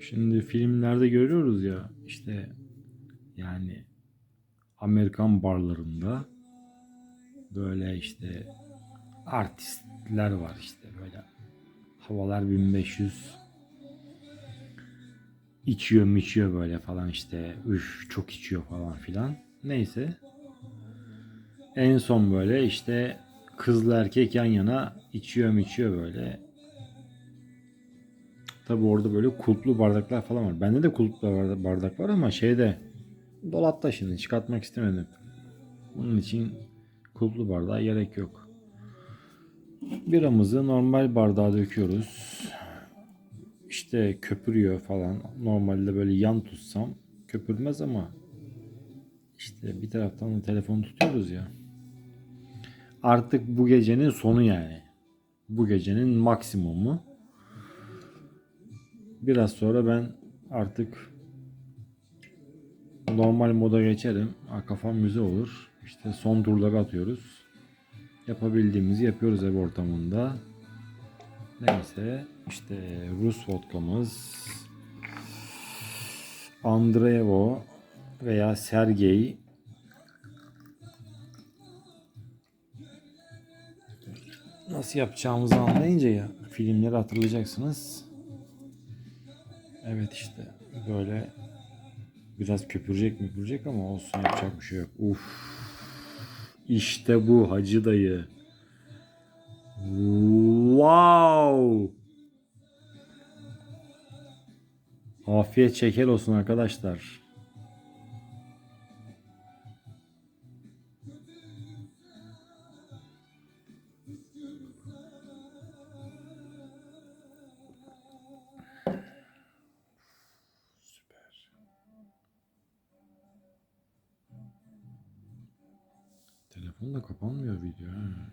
Şimdi filmlerde görüyoruz ya işte yani Amerikan barlarında böyle işte artistler var işte böyle havalar 1500 içiyor içiyor böyle falan işte üf çok içiyor falan filan. Neyse. En son böyle işte kızla erkek yan yana içiyor içiyor böyle Tabi orada böyle kulplu bardaklar falan var. Bende de kulplu barda- bardak var ama şeyde dolapta şimdi çıkartmak istemedim. Bunun için kulplu bardağa gerek yok. Biramızı normal bardağa döküyoruz. İşte köpürüyor falan. Normalde böyle yan tutsam köpürmez ama işte bir taraftan da telefonu tutuyoruz ya. Artık bu gecenin sonu yani. Bu gecenin maksimumu. Biraz sonra ben artık normal moda geçerim. Ha, Kafam müze olur. İşte son turları atıyoruz. Yapabildiğimizi yapıyoruz ev ortamında. Neyse işte Rus vodkamız Andreevo veya Sergey nasıl yapacağımızı anlayınca ya filmleri hatırlayacaksınız. Evet işte böyle biraz köpürecek müpürecek ama olsun yapacak bir şey yok. Uf. İşte bu hacı dayı. Wow. Afiyet şeker olsun arkadaşlar. Da kapanmıyor video. ha.